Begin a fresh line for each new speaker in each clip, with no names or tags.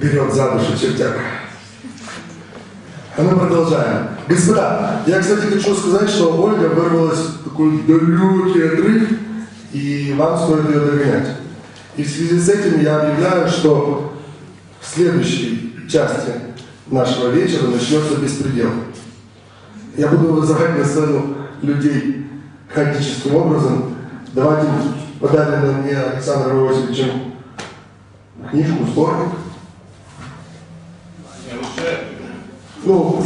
берет за душу чертяка. А мы продолжаем. Господа, я, кстати, хочу сказать, что Ольга вырвалась в такой далекий отрыв, и вам стоит ее догонять. И в связи с этим я объявляю, что в следующей части нашего вечера начнется беспредел. Я буду вызывать на сцену людей хаотическим образом, давать им подаренным мне Александром Иосифовичем книжку, сборник. Ну,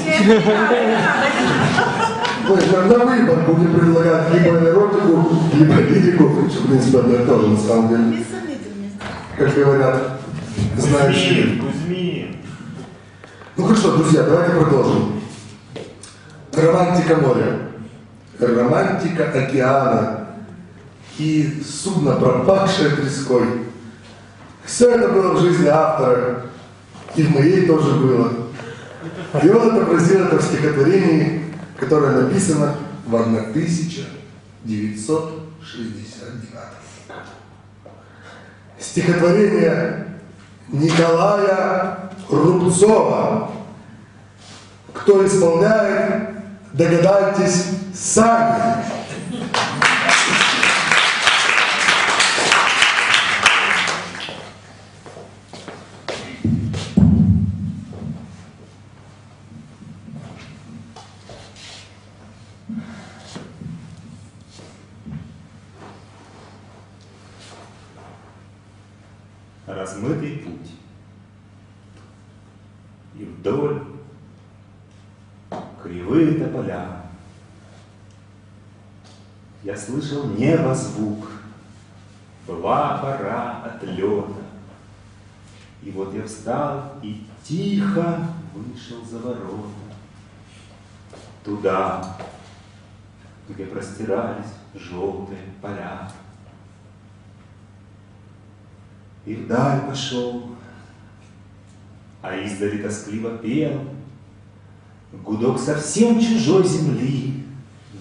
мы на, на выбор будем предлагать либо эротику, либо лирику, что, в принципе, одно и то же, на самом деле. Как говорят, знающие. Ну хорошо, друзья, давайте продолжим. Романтика моря, романтика океана и судно, пропавшее треской. Все это было в жизни автора, и в моей тоже было. И он отобразил это в стихотворении, которое написано в 1969 Стихотворение Николая Рубцова. Кто исполняет, догадайтесь сами.
Размытый путь. И вдоль кривые тополя. Я слышал небо звук, была пора отлета. И вот я встал и тихо вышел за ворота. Туда, где простирались желтые поля. И вдаль пошел, а издали тоскливо пел Гудок совсем чужой земли,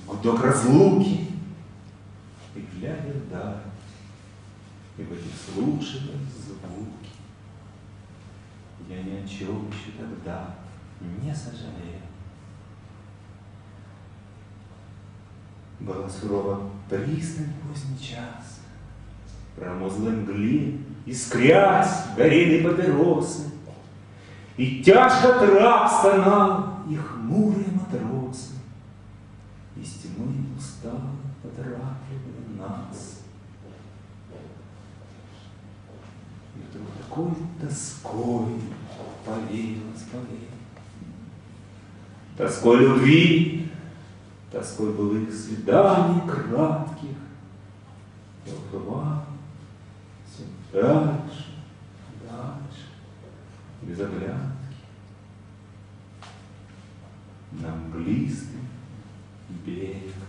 гудок разлуки. И глядя вдаль, и в этих слушая звуки, Я ни о чем еще тогда не сожалел. Была сурова пристань поздний час, Промозглой мгле, искрясь, горели папиросы, И тяжко трап стонал, и хмурые матросы, Из тьмы устало потрапливали нас. И вдруг такой тоской повеялось повеяло. Тоской любви, тоской былых свиданий кратких, Я Дальше, дальше, без оглядки, нам близкий берег.